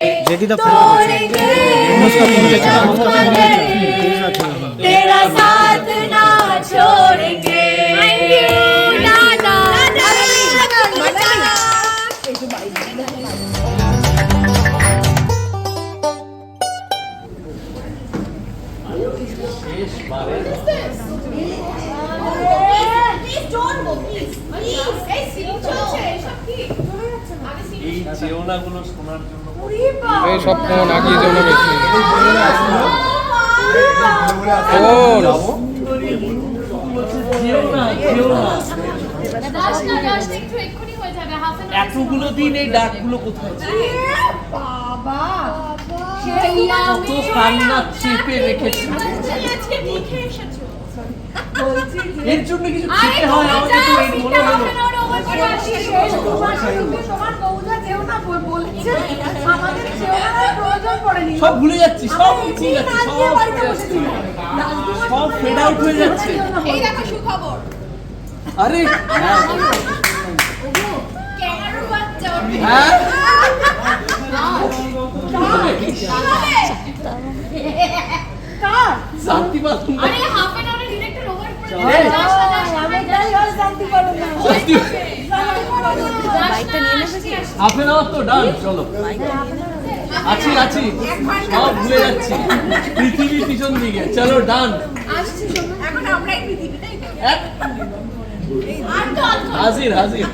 JD the तेरा साथ ना छोड़ेंगे। What is this? চেওনাগুলো শোনার জন্য এই সব ফোন আগিয়ে হাফ এন এতগুলো দিন এই ডাকগুলো কোথায়? সেই কত কান্না চেপে রেখেছি আজকে দেখে এসেছ এর জন্য কিছু খেতে হয় আমাকে তো এই মনে হলো। সব ভুলে যাচ্ছি সব ভুলে যাচ্ছি সব ভুলে যাচ্ছি। সব ফেড আউট হয়ে যাচ্ছে। এই দেখো সুখবর। আরে হ্যাঁ? তো ডান চলো। আছি আছি। সব ভুলে যাচ্ছি। পৃথিবী পিছন দিকে। চলো ডান হাজির হাজির।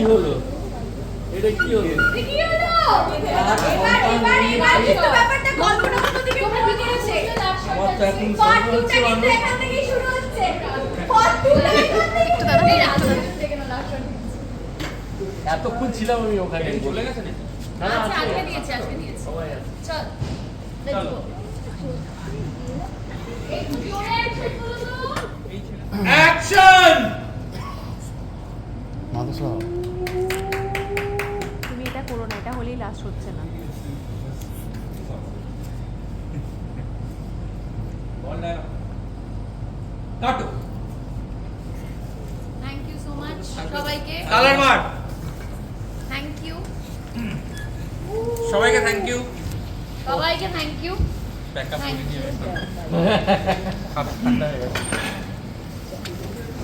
কি হলো? এটা কি হলো? কি হলো? এবার এবার এবার কিন্তু ব্যাপারটা গল্পটা কত দিকে তোমরা বিকেলেছে আমার তো এখন পার্ট 2 টা কিন্তু এখান থেকেই শুরু হচ্ছে। পার্ট 2 টা এখান থেকে একটু দাঁড়া এই রাস্তা থেকে না লাস্ট এতক্ষণ ছিলাম আমি ওখানে। চলে গেছে নাকি? আচ্ছা আজকে দিয়েছে আজকে দিয়েছে। চল বলো তো অ্যাকশন না এটা হচ্ছে না। কাটো। থ্যাংক ইউ সো মাচ সবাইকে। কালার মার থ্যাংক ইউ সবাইকে থ্যাংক ইউ সবাইকে thank you backup thank you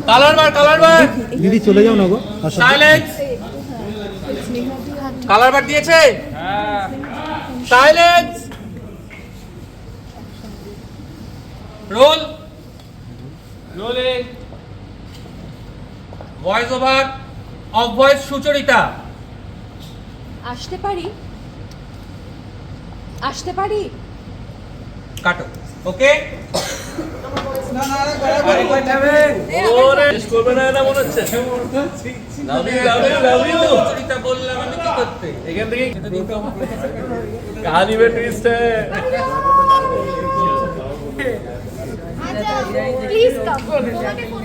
colour bar colour bar দিদি চলে যাও না গো। সাইলেন্স কালার বার দিয়েছে? Silence roll rolling voice over of voice Sucharita. আসতে পারি? আসতে পারি? কাটো ওকে कहानी में ट्विस्ट है প্লিজ কাম তোমাকে ফোন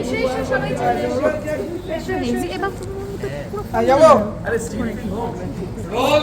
এসো এসো সবাই চলে এসো এবার अरे स्टीफन हो রোল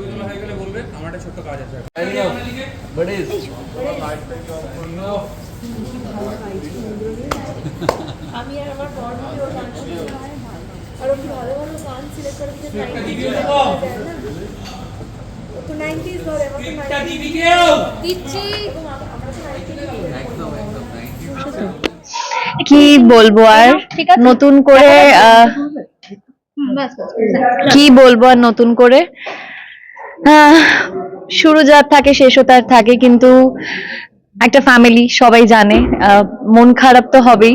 ছবি হয়ে গেলে বলবেন আমার একটা ছোট্ট কাজ আছে। আমি আর আমার বর মিলে ওর গানটা শুনতে আর ও কি ভালো ভালো গান সিলেক্ট করে দিতে একটা চাই দিদিও দেবো। ও তো 90s ধরে আমার 90s দিচ্ছি। ও আম- 90s একদম একদম কি বলব আর? নতুন করে আহ, কি বলব আর নতুন করে? শুরু যার থাকে শেষও তার থাকে কিন্তু একটা ফ্যামিলি সবাই জানে। আহ, মন খারাপ তো হবেই।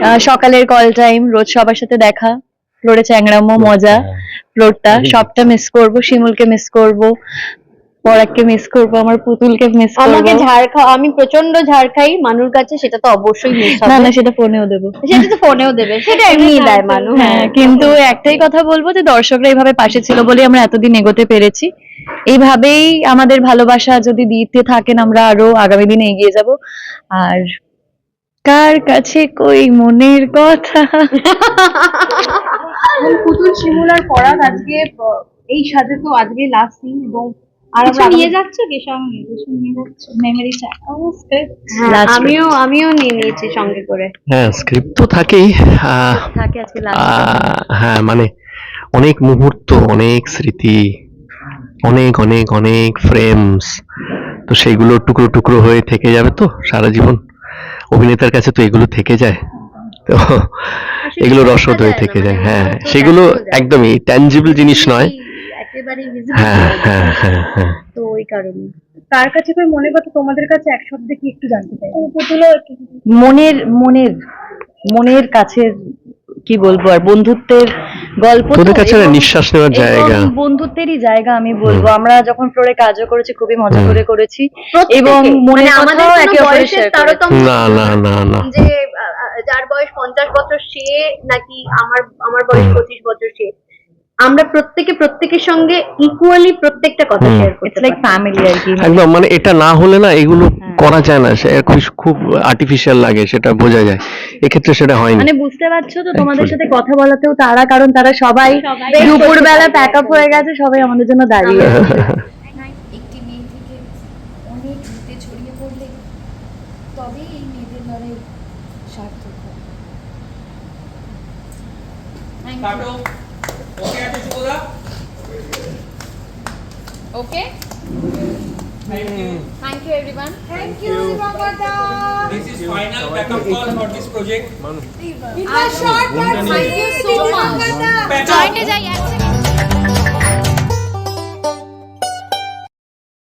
আহ, সকালের কল টাইম রোজ সবার সাথে দেখা ফ্লোরে চ্যাংড়ামো মজা ফ্লোরটা সবটা মিস করব শিমুলকে মিস করব। পরাগকে মিস করব আমার পুতুলকে মিস করব। আমাকে ঝাড় খাওয়া আমি প্রচণ্ড ঝাড় খাই মানুর কাছে সেটা তো অবশ্যই মিস হবে। না না সেটা ফোনেও দেবো। সেটা তো ফোনেও দেবে সেটা এমনিই দেয় মানু হ্যাঁ কিন্তু একটাই কথা বলব যে দর্শকরা এইভাবে পাশে ছিল বলে আমরা এতদিন এগোতে পেরেছি। এইভাবেই আমাদের ভালোবাসা যদি দিতে থাকেন আমরা আরও আগামী দিনে এগিয়ে যাব। আর কার কাছে কই মনের কথা? পুতুল শিমুল আর পরাগ আজকে এই সাথে তো আজকে লাস্ট দিন এবং আর কিছু নিয়ে যাচ্ছ কি? সঙ্গে কিছু নিয়ে যাচ্ছ? মেমোরি হ্যাঁ, আমিও আমিও নিয়ে নিয়েছি সঙ্গে করে। হ্যাঁ স্ক্রিপ্ট তো থাকেই। থাকে আজকে হ্যাঁ মানে অনেক মুহূর্ত অনেক স্মৃতি অনেক অনেক অনেক ফ্রেমস তো সেইগুলো টুকরো টুকরো হয়ে থেকে যাবে তো সারা জীবন। অভিনেতার কাছে তো এগুলো থেকে যায়। তো এগুলো রসদ হয়ে থেকে যায় হ্যাঁ সেগুলো একদমই ট্যাঞ্জিবল জিনিস নয়। একেবারেই হ্যাঁ হ্যাঁ হ্যাঁ তো ওই কারণে। তার কাছে কই মনে কথা তোমাদের কাছে এক শব্দে কি একটু জানতে চাই? মনের মনের মনের কাছে কি বলব আর বন্ধুত্বের গল্প তোদের কাছে নিঃশ্বাস নেওয়ার জায়গা। বন্ধুত্বেরই জায়গা আমি বলব। আমরা যখন ফ্লোরে কাজও করেছি খুবই মজা করে করেছি। এবং মনের মানে আমাদের কথাও একে অপরের না না না না। যে যার বয়স পঞ্চাশ বছর সে নাকি আমার আমার বয়স। পঁচিশ বছর সে। আমরা প্রত্যেকে প্রত্যেকের সঙ্গে ইকুয়ালি প্রত্যেকটা কথা। শেয়ার ইটস করতে লাইক ফ্যামিলি আর কি। একদম মানে এটা না হলে না এগুলো হ্যাঁ। করা যায় না সে খুব খুব আর্টিফিশিয়াল লাগে সেটা বোঝা যায়। এক্ষেত্রে সেটা হয়নি। মানে বুঝতে পারছ তো তোমাদের সাথে কথা বলাতেও তারা কারণ তারা সবাই দুপুর বেলা প্যাক আপ হয়ে গেছে সবাই আমাদের জন্য দাঁড়িয়ে আছে। একটি মেয়ে থেকে অনেক ভূতে ছড়িয়ে পড়লে তবেই এই মেয়েদের লড়াই সার্থক হয়। Thank you. কাটো ওকে আছে শুভদা okay thank you thank you everyone thank you দীপঙ্করদা this is final backup call for this project it was short but thank you so much backup জয়েন্টে যাই এক সেকেন্ড